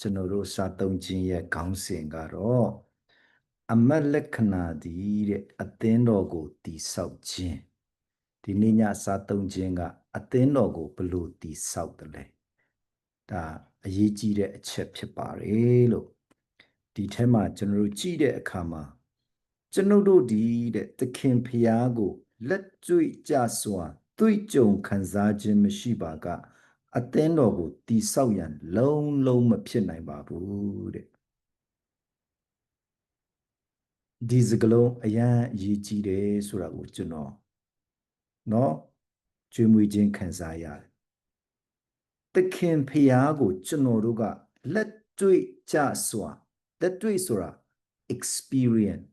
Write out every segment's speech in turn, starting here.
ကျွန်တော်တို့စာသုံးခြင်းရဲ့ခေါင်းစဉ်ကတော့အမတ်လက္ခဏာသည်တဲ့အသင်းတော်ကိုတည်ဆောက်ခြင်းဒီနေ့ညစာသုံးခြင်းကအသင်းတော်ကိုဘယ်လိုတည်ဆောက်တယ်လဲဒါအရေးကြီးတဲ့အချက်ဖြစ်ပါတယ်လို့ဒီထဲမှာကျွန်တော်တို့ကြည့်တဲ့အခါမှာကျွန်ုပ်တို့ဒီတဲ့သခင်ဖျားကိုလက်တွေ့ကြစွာတွေ့ကြုံခံစားခြင်းမရှိပါက အသင်းတော်ကိုတိဆောက်ရန်လုံးလုံးမဖြစ်နိုင်ပါဘူးတဲ့ဒီစကလုံးအရန်အရေးကြီးတယ်ဆိုတာကိုကျွန်တော်เนาะကျွေးမွေးခြင်းခံစားရတယ်သခင်ဖျားကိုကျွန်တော်တို့ကလက်တွေ့ကြစွာလက်တွေ့ဆိုတာ experience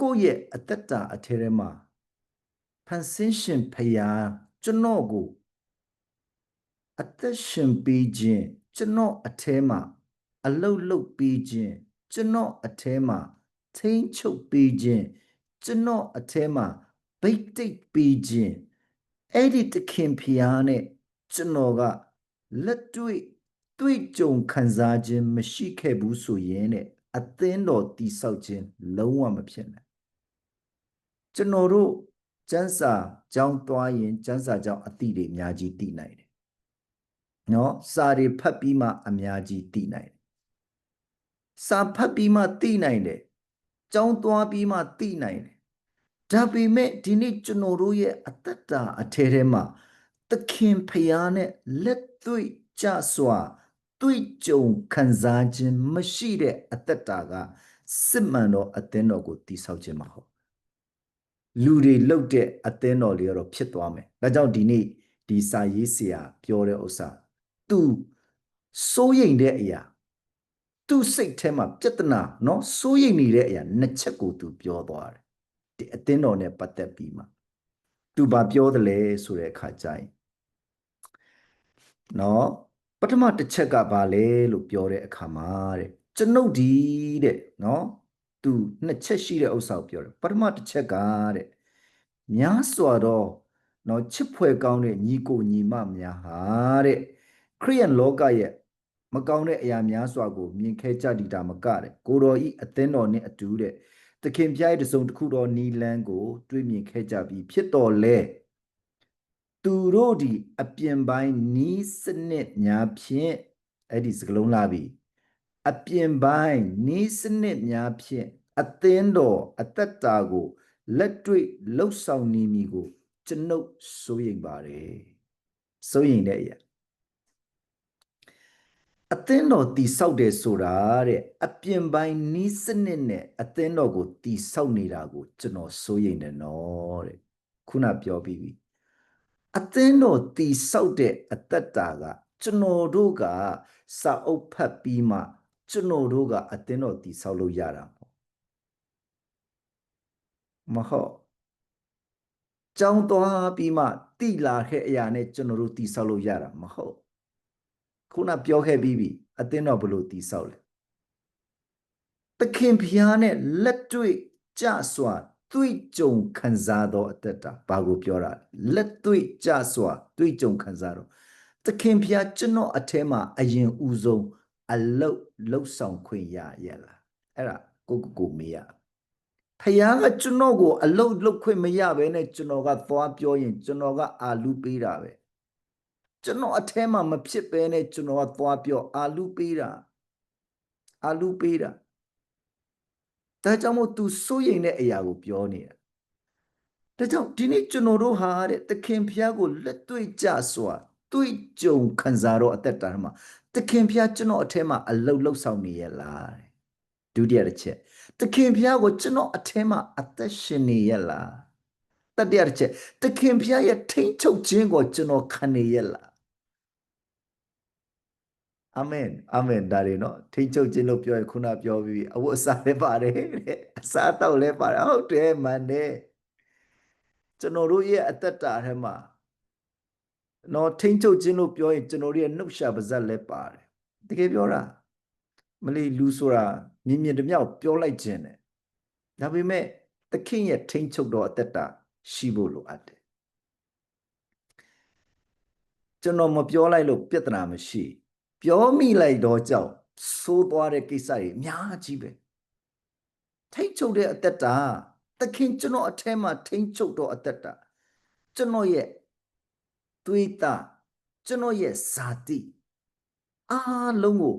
ကိုယ့်ရဲ့အတ္တတာအထဲထဲမှာဖန်ဆင်းရှင်ဖျား ကျွန်တော်ကိုအသက်ရှင်ပေးခြင်းကျွန်တော်အထဲမှာအလုတ်လုတ်ပေးခြင်းကျွန်တော်အထဲမှာထိန်းချုပ်ပေးခြင်းကျွန်တော်အထဲမှာဗိတ်တိတ်ပေးခြင်းအဲ့ဒီတခင်ဖျားနဲ့ကျွန်တော်ကလက်တွေ့တွေ့ကြုံခံစားခြင်းမရှိခဲ့ဘူးဆိုရင်တဲ့အသင်းတော်တိဆောက်ခြင်းလုံးဝမဖြစ်နိုင်ကျွန်တော်တို့ ကျန်းစာကြောင်းသွားရင်ကျန်းစာကြောင်းအတိတွေအများကြီးတည်နိုင်တယ်။နော်စာတွေဖတ်ပြီးမှအများကြီးတည်နိုင်တယ်။စာဖတ်ပြီးမှတည်နိုင်တယ်။ကြောင်းသွားပြီးမှတည်နိုင်တယ်။ဒါပေမဲ့ဒီနေ့ကျွန်တော်တို့ရဲ့အတ္တတာအထဲထဲမှာသခင်ဖျားနဲ့လက်တွေ့ကြစွာတွေ့ကြုံခံစားခြင်းမရှိတဲ့အတ္တတာကစစ်မှန်သောအသင်းတော်ကိုတည်ဆောက်ခြင်းမဟုတ် လူတွေလှုပ်တဲ့အသင်းတော်လေးကတော့ဖြစ်သွားမယ်ဒါကြောင့်ဒီနေ့ဒီစာရေးဆရာပြောတဲ့ဥစ္စာသူစိုးရိမ်တဲ့အရာသူစိတ်ထဲမှာပြဿနာเนาะစိုးရိမ်နေတဲ့အရာနှစ်ချက်ကိုသူပြောသွားတယ်ဒီအသင်းတော်နဲ့ပတ်သက်ပြီးမှသူဘာပြောသလဲဆိုတဲ့အခါကျရင်เนาะပထမတစ်ချက်ကဘာလဲလို့ပြောတဲ့အခါမှာတဲ့ကျွန်ုပ်ဒီတဲ့เนาะ သူနှစ်ချက်ရှိတဲ့ဥစ္စာကိုပြောတယ်ပထမတစ်ချက်ကတဲ့များစွာသောနော်ချစ်ဖွယ်ကောင်းတဲ့ညီကိုညီမများဟာတဲ့ခရိယန်လောကရဲ့မကောင်းတဲ့အရာများစွာကိုမြင်ခဲ့ကြတည်တာမကတဲ့ကိုတော်ဤအသင်းတော်နှင့်အတူတဲ့သခင်ပြိုင်တစုံတစ်ခုတော်နီလန်းကို တွေးမြင်ခဲ့ကြပြီးဖြစ်တော်လဲသူတို့ဒီအပြင်ပိုင်းနီးစနစ်များဖြင့်အဲ့ဒီစကလုံးလာပြီး အပြင်ပိုင်းနီးစနစ်များဖြင့်အသင်းတော်အသက်တာကိုလက်တွေ့လှုပ်ဆောင်နေမည်ကိုကျွန်ုပ်စိုးရိမ်ပါတယ်စိုးရိမ်တဲ့အရာအသင်းတော်တည်ဆောက်တယ်ဆိုတာတဲ့အပြင်ပိုင်းနီးစနစ်နဲ့အသင်းတော်ကိုတည်ဆောက်နေတာကိုကျွန်တော်စိုးရိမ်တယ်နော်တဲ့ခုနပြောပြီးပြီအသင်းတော်တည်ဆောက်တဲ့အသက်တာကကျွန်တော်တို့ကစာအုပ်ဖတ်ပြီးမှ ကျွန်တော်တို့ကအသင်းတော်တည်ဆောက်လို့ရတာမဟုတ်ကြောင်းသွားပြီးမှတိလာခဲ့အရာနဲ့ကျွန်တော်တို့တည်ဆောက်လို့ရတာမဟုတ်ခုနပြောခဲ့ပြီးပြီအသင်းတော်ဘလို့တည်ဆောက်လဲသခင်ဖျားနဲ့လက်တွေ့ကြစွာတွေ့ကြုံခံစားသောအသက်တာဘာကိုပြောတာလက်တွေ့ကြစွာတွေ့ကြုံခံစားတော့သခင်ဖျားကျွန်တော်အထဲမှာအရင်ဦးဆုံး အလုတ်လှုပ်ဆောင်ခွင့်ရရလားအဲ့ဒါကိုကိုကိုမေးရဖယားကကျွန်တော်ကိုအလုတ်လုတ်ခွင့်မရဘဲနဲ့ကျွန်တော်ကသွားပြောရင်ကျွန်တော်ကအာလူပေးတာပဲကျွန်တော်အထဲမှာမဖြစ်ဘဲနဲ့ကျွန်တော်ကသွားပြောအာလူပေးတာအာလူပေးတာဒါကြောင့်မို့ तू စိုးရိမ်တဲ့အရာကိုပြောနေတာဒါကြောင့်ဒီနေ့ကျွန်တော်တို့ဟာတဲ့သခင်ဖျားကိုလက်တွေ့ကြစွာ တွေ့ကြုံခံစားတော့အသက်တာမှာသခင်ဖျားကျွန်တော်အထဲမှာအလုတ်လှုပ်ဆောင်နေရလားဒုတိယတစ်ချက်သခင်ဖျားကိုကျွန်တော်အထဲမှာအသက်ရှင်နေရလားတတိယတစ်ချက်သခင်ဖျားရဲ့ထိန်ချုပ်ခြင်းကိုကျွန်တော်ခံနေရလားအာမင်အာမင်ဒါတွေနော်ထိန်ချုပ်ခြင်းလို့ပြောရခုနပြောပြီးအဝတ်အစားလည်းပါတယ်တဲ့အစားတော့လည်းပါတယ်ဟုတ်တယ်မှန်တယ်ကျွန်တော်တို့ရဲ့အသက်တာထဲမှာ နော်ထိန်ချုပ်ခြင်းလို့ပြောရင်ကျွန်တော်တို့ရဲ့နှုတ်ရှာပါဇက်လည်းပါတယ်တကယ်ပြောတာမလီလူဆိုတာမြင်မြင်တမြောက်ပြောလိုက်ခြင်းတယ်ဒါပေမဲ့သခင်ရဲ့ထိန်ချုပ်တော်အသက်တာရှိဖို့လိုအပ်တယ်ကျွန်တော်မပြောလိုက်လို့ပြဿနာမရှိ ပြောမိလိုက်တော့ကြောင့်သိုးသွားတဲ့ကိစ္စတွေအများကြီးပဲထိတ်ချုပ်တဲ့အသက်တာသခင်ကျွန်တော်အထက်မှာထိတ်ချုပ်တော့အသက်တာကျွန်တော်ရဲ့ သွေးသားကျွန်တော်ရဲ့ဇာတိအားလုံးကို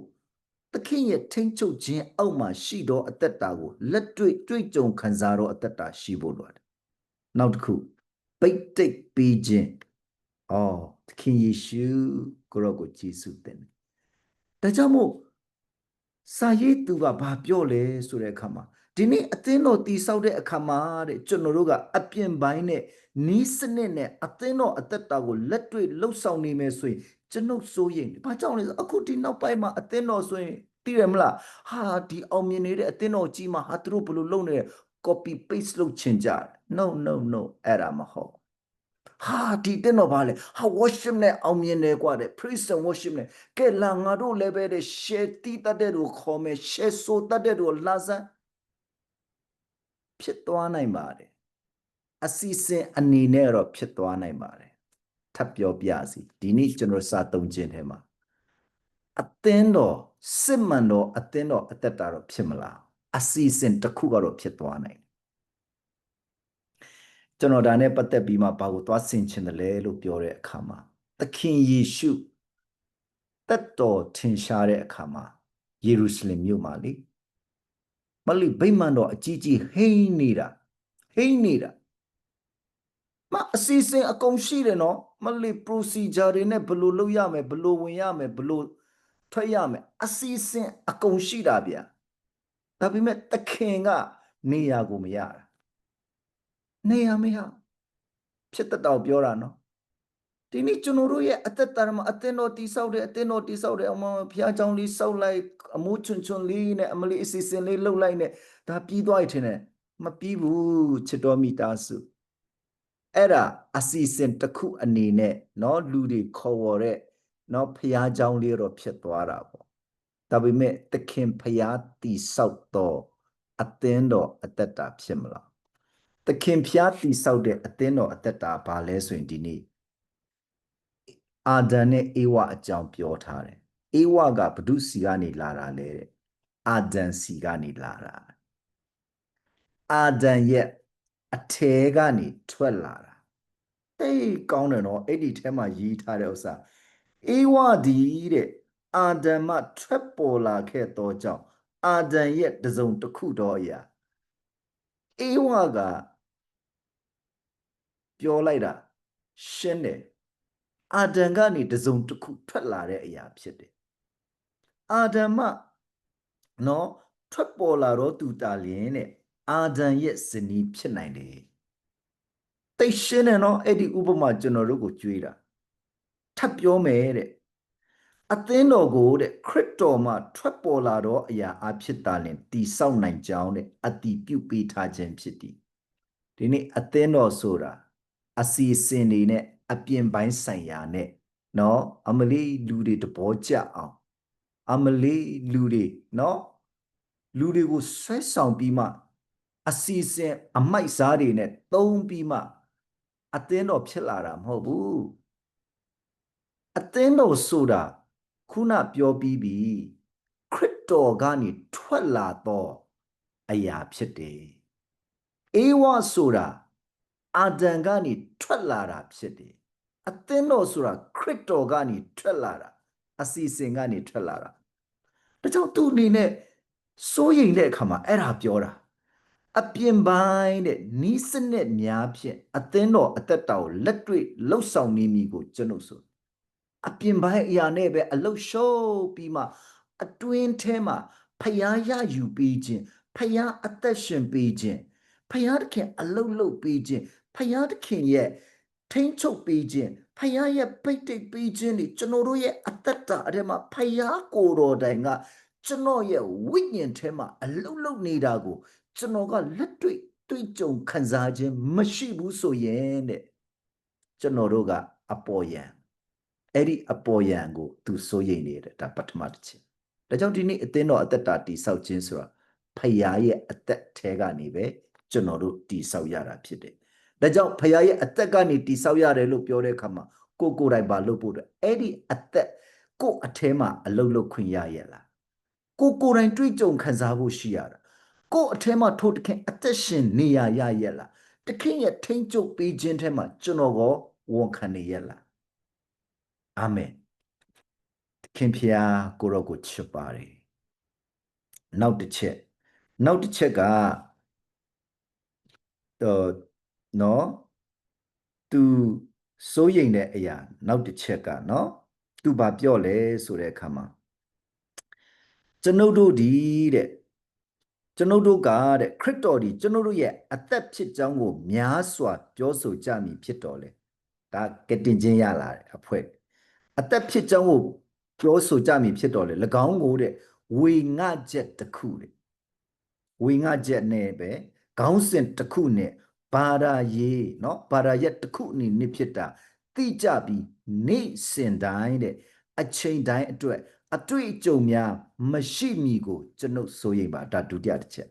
သခင်ရဲ့ထိန်ချုပ်ခြင်းအောက်မှာရှိသောအသက်တာကိုလက်တွေ့တွေ့ကြုံခံစားတော့အသက်တာရှိဖို့လိုတယ်။နောက်တစ်ခုပိတ်တိတ်ပြီးခြင်းအော်သခင်ယေရှုကိုရောကိုကြည်စုတင်တယ်။ဒါကြောင့်မို့စာရေးသူကဘာပြောလဲဆိုတဲ့အခါမှာ ဒီနေ့အသင်းတော်တည်ဆောက်တဲ့အခါမှာတဲ့ကျွန်တော်တို့ကအပြင်ပိုင်းနဲ့နီးစနစ်နဲ့အသင်းတော်အသက်တာကိုလက်တွေ့လှုပ်ဆောင်နေမယ်ဆိုရင်ကျွန်ုပ်စိုးရင်ဘာကြောင့်လဲဆိုအခုဒီနောက်ပိုင်းမှာအသင်းတော်ဆိုရင်သိရမလားဟာဒီအောင်မြင်နေတဲ့အသင်းတော်ကြီးမှာဟာသူတို့ဘယ်လိုလုပ်နေလဲ copy paste လုပ်ချင်ကြတယ် no no no အဲ့ဒါမဟုတ်ဟာဒီတဲ့တော့ဗာလေဟာ worship နဲ့အောင်မြင်တယ်กว่าတဲ့ praise and worship နဲ့ကဲလာငါတို့လည်းပဲတဲ့ share တီးတတ်တဲ့တို့ခေါ်မယ် share ဆိုတတ်တဲ့တို့လာစမ်း ဖြစ်သွားနိုင်ပါတယ်အစီအစဉ်အနေနဲ့တော့ဖြစ်သွားနိုင်ပါတယ်ထပ်ပြောပြစီဒီနေ့ကျွန်တော်စာသုံးခြင်းထဲမှာအသင်းတော်စစ်မှန်တော်အသင်းတော်အသက်တာတော့ဖြစ်မလားအစီအစဉ်တစ်ခုကတော့ဖြစ်သွားနိုင်ကျွန်တော်ဒါနဲ့ပတ်သက်ပြီးမှဘာကိုသွားဆင်ခြင်တယ်လဲလို့ပြောတဲ့အခါမှာသခင်ယေရှုတက်တော်ထင်ရှားတဲ့အခါမှာယေရုရှလင်မြို့မှာလေ မလိဗိမာန်တော်အကြီးကြီးဟိမ့်နေတာဟိမ့်နေတာမအစီအစဉ်အကုန်ရှိတယ်နော်မလိ procedure တွေနဲ့ဘယ်လိုလုပ်ရမယ်ဘယ်လိုဝင်ရမယ်ဘယ်လိုထွက်ရမယ်အစီအစဉ်အကုန်ရှိတာဗျာဒါပေမဲ့တခင်ကနေရာကိုမရတာနေရာမရဖြစ်တတ်တော့ပြောတာနော် ဒီနေ့ကျွန်တော်တို့ရဲ့အသက်တာမှာအသင်းတော်တိဆောက်တဲ့အသင်းတော်တိဆောက်တဲ့အမဘုရားကျောင်းလေးဆောက်လိုက်အမိုးချွန်ချွန်လေးနဲ့အမလေးအစီအစဉ်လေးလှုပ်လိုက်နဲ့ဒါပြီးသွားရထင်တယ်မပြီးဘူးချစ်တော်မိသားစုအဲ့ဒါအစီအစဉ်တစ်ခုအနေနဲ့เนาะလူတွေခေါ်ဝေါ်တဲ့เนาะဘုရားကျောင်းလေးတော့ဖြစ်သွားတာပေါ့ဒါပေမဲ့သခင်ဘုရားတိဆောက်တော့အသင်းတော်အသက်တာဖြစ်မလားသခင်ဘုရားတိဆောက်တဲ့အသင်းတော်အသက်တာဘာလဲဆိုရင်ဒီနေ့ အာဒံနဲ့အေဝအကြောင်းပြောထားတယ်။အေဝကဘု து စီကနေလာတာလေတဲ့။အာဒံစီကနေလာတာ။အာဒံရဲ့အထဲကနေထွက်လာတာ။တိတ်ကောင်းတယ်နော်အဲ့ဒီထဲမှာရေးထားတဲ့ဥစ္စာအေဝဒီတဲ့အာဒံမှထွက်ပေါ်လာခဲ့သောကြောင့်အာဒံရဲ့တစုံတစ်ခုတော့အရာအေဝကပြောလိုက်တာရှင်းတယ် အာဒံကနေတစုံတစ်ခုထွက်လာတဲ့အရာဖြစ်တယ်အာဒံမနော်ထွက်ပေါ်လာတော့သူတာလျင်တဲ့အာဒံရဲ့ဇနီးဖြစ်နိုင်တယ်တိတ်ရှင်းတယ်နော်အဲ့ဒီဥပမာကျွန်တော်တို့ကိုကြွေးတာထပ်ပြောမယ်တဲ့အသင်းတော်ကိုတဲ့ခရစ်တော်မှာထွက်ပေါ်လာတော့အရာအဖြစ်တာလင်တည်ဆောက်နိုင်ကြောင်းတဲ့အတိပြုပေးထားခြင်းဖြစ်သည်ဒီနေ့အသင်းတော်ဆိုတာအစီအစဉ်တွေနဲ့ အပြင်ပိုင်းဆိုင်ရာနဲ့နော်အမလေးလူတွေတဘောကြအောင်အမလေးလူတွေနော်လူတွေကိုဆွဲဆောင်ပြီးမှအစီအစဉ်အမိုက်စားတွေနဲ့သုံးပြီးမှအသင်းတော်ဖြစ်လာတာမဟုတ်ဘူးအသင်းတော်ဆိုတာခုနပြောပြီးပြီခရစ်တော်ကနေထွက်လာသောအရာဖြစ်တယ်အေဝါဆိုတာအာဒံကနေထွက်လာတာဖြစ်တယ် အသင်းတော်ဆိုတာခရစ်တော်ကနေထွက်လာတာအစီအစဉ်ကနေထွက်လာတာဒါကြောင့်သူအနေနဲ့စိုးရိမ်တဲ့အခါမှာအဲ့ဒါပြောတာအပြင်ပိုင်းတဲ့နီးစနစ်များဖြင့်အသင်းတော်အသက်တာကိုလက်တွေ့လှုပ်ဆောင်နေမိကိုကျွန်ုပ်ဆိုအပြင်ပိုင်းအရာနဲ့ပဲအလုတ်ရှုပ်ပြီးမှအတွင်းထဲမှာဖျားရယူပေးခြင်းဖျားအသက်ရှင်ပေးခြင်းဖျားတခင်အလုတ်လုတ်ပေးခြင်းဖျားတခင်ရဲ့ ထိမ့်ချုပ်ပေးခြင်းဖယားရဲ့ပိတ်တိတ်ပေးခြင်းတွေကျွန်တော်တို့ရဲ့အသက်တာအထဲမှာဖယားကိုယ်တော်တိုင်ကကျွန်တော်ရဲ့ဝိညာဉ်ထဲမှာအလုလုနေတာကိုကျွန်တော်ကလက်တွေ့တွေ့ကြုံခံစားခြင်းမရှိဘူးဆိုရင်တဲ့ကျွန်တော်တို့ကအပေါ်ယံအဲ့ဒီအပေါ်ယံကိုသူစိုးရိမ်နေတယ်ဒါပထမတစ်ချက်ဒါကြောင့်ဒီနေ့အသင်းတော်အသက်တာတည်ဆောက်ခြင်းဆိုတာဖယားရဲ့အသက်ထဲကနေပဲကျွန်တော်တို့တည်ဆောက်ရတာဖြစ်တယ် ဒါကြောင့်ဖခင်ရဲ့အသက်ကနေတိဆောက်ရတယ်လို့ပြောတဲ့အခါမှာကိုကိုယ်တိုင်ပါလို့ပို့တယ်အဲ့ဒီအသက်ကိုယ့်အထဲမှာအလုတ်လုတ်ခွင့်ရရဲ့လားကိုကိုယ်တိုင်တွေ့ကြုံခံစားဖို့ရှိရတာကိုယ့်အထဲမှာထိုးတခင်အသက်ရှင်နေရရရဲ့လားတခင်ရဲ့ထိမ့်ကျုပ်ပေးခြင်းထဲမှာကျွန်တော်ကဝန်ခံနေရဲ့လားအာမင်တခင်ဖျားကိုရောကိုချစ်ပါတယ်နောက်တစ်ချက်နောက်တစ်ချက်ကတော့ နော်သူစိုးရိမ်တဲ့အရာနောက်တစ်ချက်ကနော်သူဘာပြောလဲဆိုတဲ့အခါမှာကျွန်ုပ်တို့ဒီတဲ့ကျွန်ုပ်တို့ကတဲ့ခရစ်တော်ဒီကျွန်ုပ်တို့ရဲ့အသက်ဖြစ်ကြောင်းကိုများစွာပြောဆိုကြမည်ဖြစ်တော်လေဒါကတင်ချင်းရလာတယ်အဖွဲအသက်ဖြစ်ကြောင်းကိုပြောဆိုကြမည်ဖြစ်တော်လေ၎င်းကိုတဲ့ဝေငှချက်တစ်ခုတဲ့ဝေငှချက်နဲ့ပဲခေါင်းစဉ်တစ်ခုနဲ့ ဘာရာရေနော်ဘာရာရက်တစ်ခုအနေနဲ့ဖြစ်တာသိကြပြီးနေ့စဉ်တိုင်းတဲ့အချိန်တိုင်းအတွက်အတွေ့အကြုံများမရှိမီကိုကျွန်ုပ်စိုးရိမ်ပါဒါဒုတိယတစ်ချက်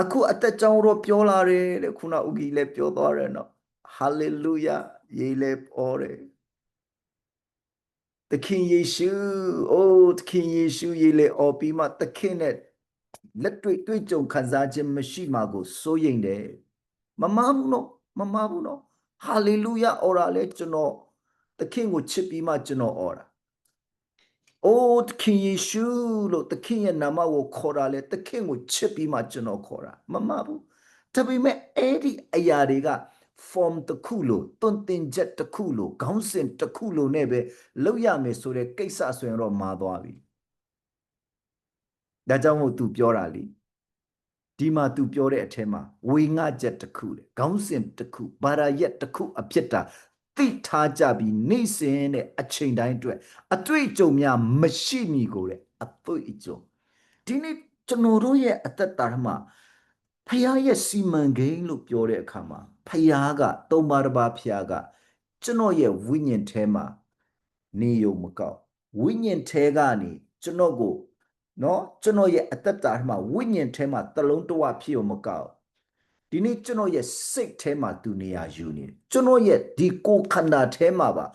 အခုအသက်ကြောင်းတော့ပြောလာတယ်တဲ့ခုနဥက္ကီလည်းပြောသွားတယ်နော်ဟာလေလုယာယေလည်းပြောတယ်သခင်ယေရှုအိုးသခင်ယေရှုယေလည်းအော်ပြီးမှသခင်နဲ့ လက်တွေ့တွေ့ကြုံခံစားခြင်းမရှိမှကိုစိုးရိမ်တယ်မမဘူးနော်မမဘူးနော်ဟာလေလုယာအော်ရာလဲကျွန်တော်သခင်ကိုချစ်ပြီးမှကျွန်တော်အော်တာအိုးသခင်ယေရှုလို့သခင်ရဲ့နာမကိုခေါ်တာလဲသခင်ကိုချစ်ပြီးမှကျွန်တော်ခေါ်တာမမဘူးဒါပေမဲ့အဲ့ဒီအရာတွေက form တစ်ခုလို့တွင်တင်ချက်တစ်ခုလို့ခေါင်းစဉ်တစ်ခုလို့နဲ့ပဲလောက်ရမယ်ဆိုတဲ့ကိစ္စဆိုရင်တော့မာသွားပြီ ဒါကြောင့်မို့ तू ပြောတာလေဒီမှာ तू ပြောတဲ့အထက်မှာဝေငှချက်တစ်ခုလေခေါင်းစဉ်တစ်ခုဘာရာရက်တစ်ခုအဖြစ်တာသိထားကြပြီးနေ့စဉ်တဲ့အချိန်တိုင်းအတွက်အတွေ့အကြုံများမရှိမီကိုတဲ့အတွေ့အကြုံဒီနေ့ကျွန်တော်တို့ရဲ့အသက်တာမှာဖခင်ရဲ့စီမံကိန်းလို့ပြောတဲ့အခါမှာဖခင်ကသုံးပါးတစ်ပါးဖခင်ကကျွန်တော်ရဲ့ဝိညာဉ်ထဲမှာနေရုံမကောက်ဝိညာဉ်ထဲကနေကျွန်တော်ကို နော်ကျွန်တော်ရဲ့အသက်တာထဲမှာဝိညာဉ်ထဲမှာတလုံးတဝဖြစ်ရုံမကောက်ဒီနေ့ကျွန်တော်ရဲ့စိတ်ထဲမှာသူနေရာယူနေတယ်ကျွန်တော်ရဲ့ဒီကိုယ်ခန္ဓာထဲမှာပါ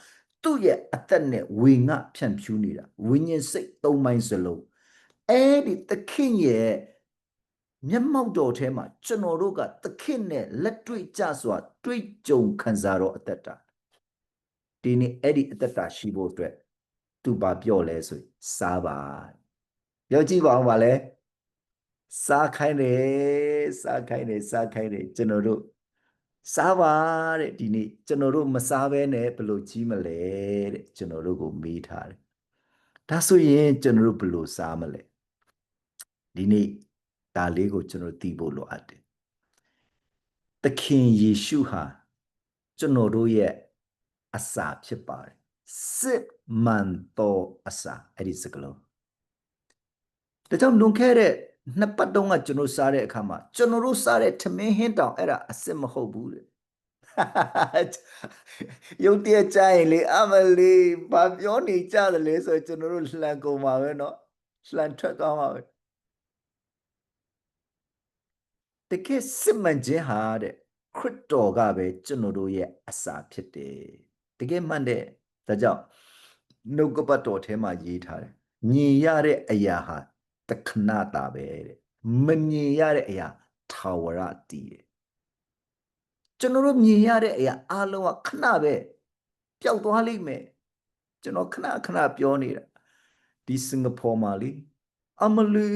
သူ့ရဲ့အသက်နဲ့ဝေငှဖြန့်ဖြူးနေတာဝိညာဉ်စိတ်သုံးပိုင်းစလုံးအဲ့ဒီသခင်ရဲ့မျက်မှောက်တော်ထဲမှာကျွန်တော်တို့ကသခင်နဲ့လက်တွေ့ကြစွာတွေ့ကြုံခံစားတော့အသက်တာဒီနေ့အဲ့ဒီအသက်တာရှိဖို့အတွက်သူပါပြောလဲဆိုစားပါ ပြောကြည့်ပါအောင်ပါလဲစားခိုင်းတယ်စားခိုင်းတယ်စားခိုင်းတယ်ကျွန်တော်တို့စားပါတဲ့ဒီနေ့ကျွန်တော်တို့မစားဘဲနဲ့ဘလို့ကြီးမလဲတဲ့ကျွန်တော်တို့ကိုမေးထားတယ်ဒါဆိုရင်ကျွန်တော်တို့ဘလို့စားမလဲဒီနေ့ဒါလေးကိုကျွန်တော်သိဖို့လိုအပ်တယ်သခင်ယေရှုဟာကျွန်တော်တို့ရဲ့အစာဖြစ်ပါတယ်စစ်မှန်သောအစာအဲ့ဒီစကလုံး ဒါကြောင့်လွန်ခဲ့တဲ့နှစ်ပတ်တုန်းကကျွန်တော်စားတဲ့အခါမှာကျွန်တော်တို့စားတဲ့ထမင်းဟင်းတောင်အဲ့ဒါအစ်စ်မဟုတ်ဘူးတဲ့ရုပ်တရက်ကြရင်လေအမလေးဘာပြောနေကြတယ်လဲဆိုကျွန်တော်တို့လှန်ကုန်ပါပဲเนาะလှန်ထွက်ကောင်းပါပဲတကယ်စစ်မှန်ခြင်းဟာတဲ့ခရစ်တော်ကပဲကျွန်တော်တို့ရဲ့အစာဖြစ်တယ်တကယ်မှန်တဲ့ဒါကြောင့်နှုတ်ကပတ်တော်ထဲမှာရေးထားတယ်မြင်ရတဲ့အရာဟာ တခဏတာပဲတဲ့မမြင်ရတဲ့အရာထာဝရတည်တယ်ကျွန်တော်တို့မြင်ရတဲ့အရာအလုံးကခဏပဲပျောက်သွားလိမ့်မယ်ကျွန်တော်ခဏခဏပြောနေတာဒီစင်ကာပူမှာလေအမလီ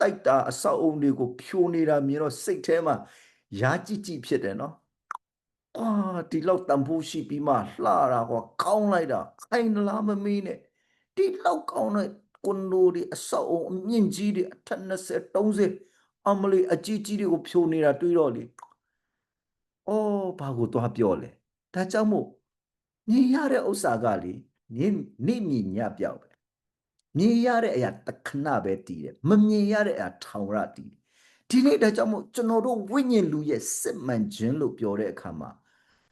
တိုက်တာအဆောက်အုံတွေကိုဖြိုနေတာမြင်တော့စိတ်ထဲမှာရာကြည့်ကြည့်ဖြစ်တယ်နော်အာဒီလောက်တန်ဖိုးရှိပြီးမှလှတာကွာကောင်းလိုက်တာခိုင်လားမမီးနဲ့ဒီလောက်ကောင်းတဲ့ ကွန်ဒိုတွေအဆောက်အုံအမြင့်ကြီးတွေအထက်20 30အမလီအကြီးကြီးတွေကိုဖြိုနေတာတွေးတော့လေအော်ဘာကိုသွားပြောလဲဒါကြောင့်မို့မြင်ရတဲ့ဥစ္စာကလေနေနေမြင်ညပြောက်ပဲမြင်ရတဲ့အရာတခဏပဲတည်တယ်မမြင်ရတဲ့အရာထောင်ရတည်ဒီနေ့ဒါကြောင့်မို့ကျွန်တော်တို့ဝိညာဉ်လူရဲ့စစ်မှန်ခြင်းလို့ပြောတဲ့အခါမှာ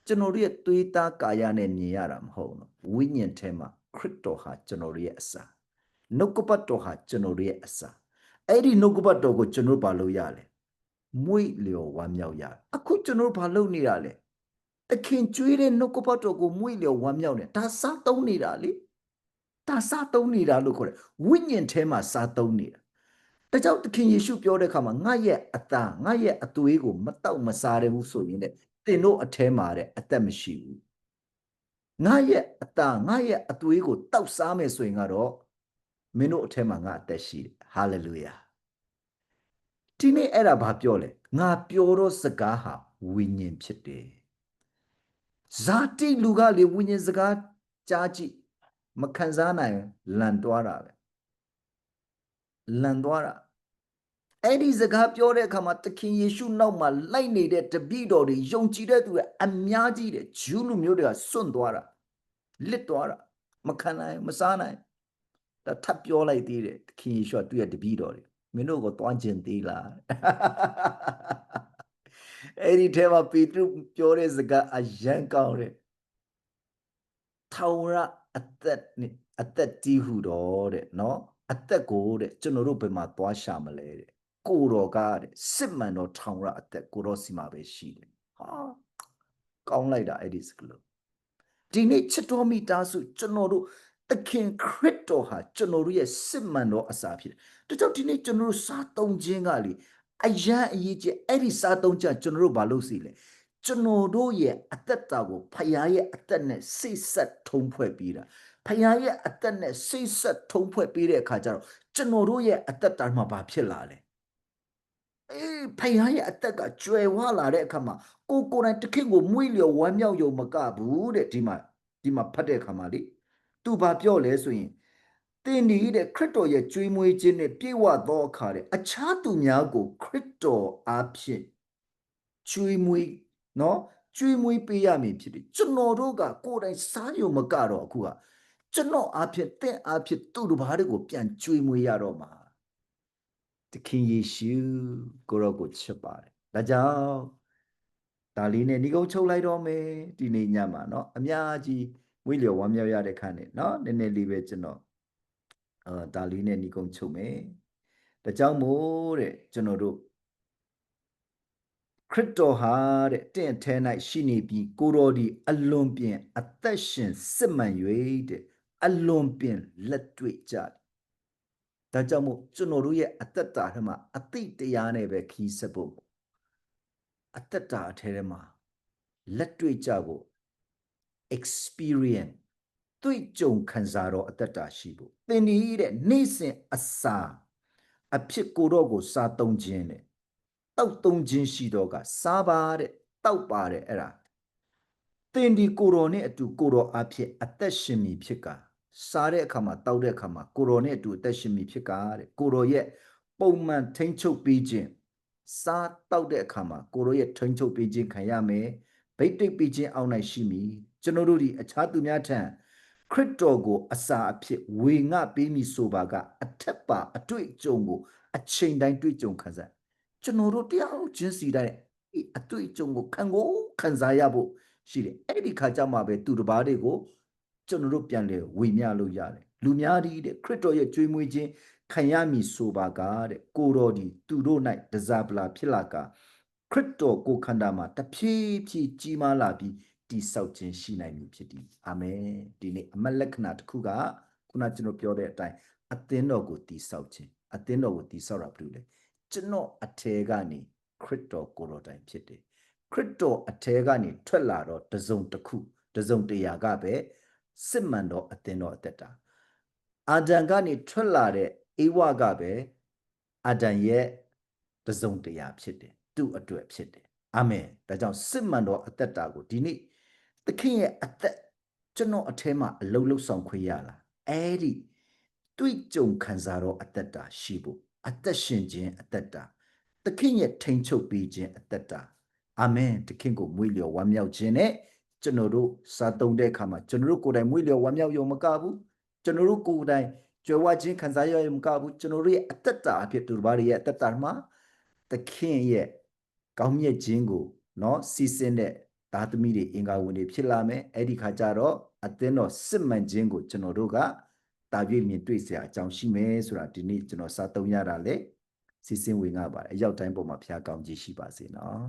ကျွန်တော်တို့ရဲ့သွေးသားကာယနဲ့မြင်ရတာမဟုတ်ဘူးဝိညာဉ်ထဲမှာခရစ်တော်ဟာကျွန်တော်တို့ရဲ့အစာ နှုတ်ကပတ်တော်ဟာကျွန်တော်တို့ရဲ့အစာအဲ့ဒီနှုတ်ကပတ်တော်ကိုကျွန်တော်ဘာလို့ရလဲမွေ့လျော်ဝမ်းမြောက်ရအခုကျွန်တော်ဘာလုပ်နေတာလဲတခင်ကျွေးတဲ့နှုတ်ကပတ်တော်ကိုမွေ့လျော်ဝမ်းမြောက်နေဒါစားသုံးနေတာလေဒါစားသုံးနေတာလို့ခေါ်တယ်ဝိညာဉ်ထဲမှာစားသုံးနေတာဒါကြောင့်သခင်ယေရှုပြောတဲ့အခါမှာငါရဲ့အသားငါရဲ့အသွေးကိုမတောက်မစားရဘူးဆိုရင်တဲ့တင်တို့အထဲမှာတဲ့အသက်မရှိဘူးငါရဲ့အသားငါရဲ့အသွေးကိုတောက်စားမယ်ဆိုရင်ကတော့ မင်းတို့အထဲမှာငါအသက်ရှိတယ်ဟာလေလုယာဒီနေ့အဲ့ဒါဘာပြောလဲငါပြောတော့စကားဟာဝိညာဉ်ဖြစ်တယ်ဇာတိလူကလေဝိညာဉ်စကားကြားကြည့်မခံစားနိုင်လန်သွားတာပဲလန်သွားတာအဲ့ဒီစကားပြောတဲ့အခါမှာသခင်ယေရှုနောက်မှာလိုက်နေတဲ့တပည့်တော်တွေယုံကြည်တဲ့သူတွေအများကြီးတဲ့ဂျူးလူမျိုးတွေကစွန့်သွားတာလစ်သွားတာမခံနိုင်မစားနိုင် ဒါထပ်ပြောလိုက်သေးတယ်သခင်ယေရှုကသူ့ရဲ့တပည့်တော်တွေမင်းတို့ကိုတွားကျင်သေးလားအဲ့ဒီထဲမှာပေတရုပြောတဲ့စကားအယံကောင်းတယ်ထောင်ရအသက်နဲ့အသက်ကြီးဟုတော့တဲ့နော်အသက်ကိုတဲ့ကျွန်တော်တို့ဘယ်မှာသွားရှာမလဲတဲ့ကိုတော်ကတဲ့စစ်မှန်တော့ထောင်ရအသက်ကိုတော်စီမှာပဲရှိတယ်ဟာကောင်းလိုက်တာအဲ့ဒီစကလုံးဒီနေ့ချစ်တော်မိသားစုကျွန်တော်တို့ သခင်ခရစ်တော်ဟာကျွန်တော်တို့ရဲ့စစ်မှန်သောအစာဖြစ်တယ်။ဒါကြောင့်ဒီနေ့ကျွန်တော်တို့စားသုံးခြင်းကလေအယံအရေးကြီးအဲ့ဒီစားသုံးချက်ကျွန်တော်တို့ဘာလို့စီလဲ။ကျွန်တော်တို့ရဲ့အသက်တာကိုဖခင်ရဲ့အသက်နဲ့စိတ်ဆက်ထုံးဖွဲ့ပြီးတာ။ဖခင်ရဲ့အသက်နဲ့စိတ်ဆက်ထုံးဖွဲ့ပြီးတဲ့အခါကျတော့ကျွန်တော်တို့ရဲ့အသက်တာမှာဘာဖြစ်လာလဲ။အေးဖခင်ရဲ့အသက်ကကျွယ်ဝလာတဲ့အခါမှာကိုကိုယ်တိုင်တခင်ကိုမွေးလျော်ဝမ်းမြောက်ရုံမကဘူးတဲ့ဒီမှာဒီမှာဖတ်တဲ့အခါမှာလေ သူဘာပြောလဲဆိုရင်တင်ဒီတဲ့ခရစ်တော်ရဲ့ကြွေးမွေးခြင်းနဲ့ပြေဝသောအခါတဲ့အခြားသူများကိုခရစ်တော်အားဖြင့်ကြွေးမွေးနော်ကြွေးမွေးပေးရမည်ဖြစ်တယ်ကျွန်တော်တို့ကကိုယ်တိုင်စားရုံမကတော့အခုကကျွန်တော်အားဖြင့်တင့်အားဖြင့်သူတို့ဘာတွေကိုပြန်ကြွေးမွေးရတော့မှာသခင်ယေရှုကိုရောကိုချစ်ပါတယ်ဒါကြောင့်ဒါလေးနဲ့ညီကုန်းချုပ်လိုက်တော့မယ်ဒီနေ့ညမှာเนาะအများကြီး ဝိလျော်ဝမ်းမြောက်ရတဲ့ခါနဲ့เนาะနည်းနည်းလေးပဲကျွန်တော်အာဒါလေးနဲ့ညီကုန်းချုပ်မယ်ဒါကြောင့်မို့တဲ့ကျွန်တော်တို့ခရစ်တော်ဟာတဲ့တင့်ထဲ၌ရှိနေပြီးကိုတော်ဒီအလွန်ပြင်အသက်ရှင်စစ်မှန်၍တဲ့အလွန်ပြင်လက်တွေ့ကြတယ်ဒါကြောင့်မို့ကျွန်တော်တို့ရဲ့အသက်တာထဲမှာအသိတရားနဲ့ပဲခီးဆက်ဖို့အသက်တာအထဲထဲမှာလက်တွေ့ကြဖို့ experience တွေ့ကြုံခံစားတော့အသက်တာရှိဖို့သင်ဒီတဲ့နေ့စဉ်အစာအဖြစ်ကိုတော့ကိုစားသုံးခြင်းတဲ့တောက်သုံးခြင်းရှိတော့ကစားပါတဲ့တောက်ပါတဲ့အဲ့ဒါသင်ဒီကိုတော်နဲ့အတူကိုတော်အဖြစ်အသက်ရှင်မည်ဖြစ်ကစားတဲ့အခါမှာတောက်တဲ့အခါမှာကိုတော်နဲ့အတူအသက်ရှင်မည်ဖြစ်ကတဲ့ကိုတော်ရဲ့ပုံမှန်ထိန်းချုပ်ပေးခြင်းစားတောက်တဲ့အခါမှာကိုတော်ရဲ့ထိန်းချုပ်ပေးခြင်းခံရမယ်ဗိတ်တိတ်ပေးခြင်းအောက်၌ရှိမည် ကျွန်တော်တို့ဒီအခြားသူများထံခရစ်တော်ကိုအစာအဖြစ်ဝေငှပေးမိဆိုပါကအထက်ပါအတွေ့အကြုံကိုအချိန်တိုင်းတွေ့ကြုံခံစားကျွန်တော်တို့တရားချင်းစီတိုင်းအတွေ့အကြုံကိုခံကိုခံစားရဖို့ရှိတယ်အဲ့ဒီခါကျမှပဲသူတစ်ပါးတွေကိုကျွန်တော်တို့ပြန်လဲဝေမျှလို့ရတယ်လူများဒီတဲ့ခရစ်တော်ရဲ့ကြွေးမွေးခြင်းခံရမည်ဆိုပါကတဲ့ကိုတော်ဒီသူတို့၌တစားပလာဖြစ်လာကခရစ်တော်ကိုခန္ဓာမှာတဖြည်းဖြည်းကြီးမားလာပြီး တိဆောက်ခြင်းရှိနိုင်မည်ဖြစ်သည်အာမင်ဒီနေ့အမတ်လက္ခဏာတစ်ခုကခုနကျွန်တော်ပြောတဲ့အတိုင်းအသင်းတော်ကိုတိဆောက်ခြင်းအသင်းတော်ကိုတိဆောက်တာဘယ်လိုလဲကျွန်တော်အထယ်ကနေခရစ်တော်ကိုတော်တိုင်ဖြစ်တယ်ခရစ်တော်အထယ်ကနေထွက်လာတော့တစုံတစ်ခုတစုံတရာကပဲစစ်မှန်တော်အသင်းတော်အသက်တာအာဒံကနေထွက်လာတဲ့အေဝကပဲအာဒံရဲ့တစုံတရာဖြစ်တယ်သူ့အတွက်ဖြစ်တယ်အာမင်ဒါကြောင့်စစ်မှန်တော်အသက်တာကိုဒီနေ့ သခင်ရဲ့အသက်ကျွန်တော်အထဲမှာအလုံးလုံးဆောင်ခွင့်ရလာအဲ့ဒီတွေ့ကြုံခံစားတော့အသက်တာရှိဖို့အသက်ရှင်ခြင်းအသက်တာသခင်ရဲ့ထိန်ချုပ်ပေးခြင်းအသက်တာအာမင်သခင်ကိုမွေးလျော်ဝမ်းမြောက်ခြင်းနဲ့ကျွန်တော်တို့စာတုံတဲ့အခါမှာကျွန်တော်တို့ကိုယ်တိုင်မွေးလျော်ဝမ်းမြောက်ရုံမကဘူးကျွန်တော်တို့ကိုယ်တိုင်ကြွယ်ဝခြင်းခံစားရရုံမကဘူးကျွန်တော်တို့ရဲ့အသက်တာအဖြစ်သူတို့ဘာတွေရဲ့အသက်တာမှာသခင်ရဲ့ကောင်းမြတ်ခြင်းကိုနော်စီစဉ်တဲ့ သားသမီးတွေအင်္ဂါဝင်တွေဖြစ်လာမယ်အဲ့ဒီခါကျတော့အသင်းတော်စစ်မှန်ခြင်းကိုကျွန်တော်တို့ကတာပြည့်မြင်တွေ့စရာအကြောင်းရှိမယ်ဆိုတာဒီနေ့ကျွန်တော်စာသုံးရတာလေစီစဉ်ဝင်ရပါတယ်အရောက်တိုင်းပေါ်မှာဖျားကောင်းကြီးရှိပါစေနော်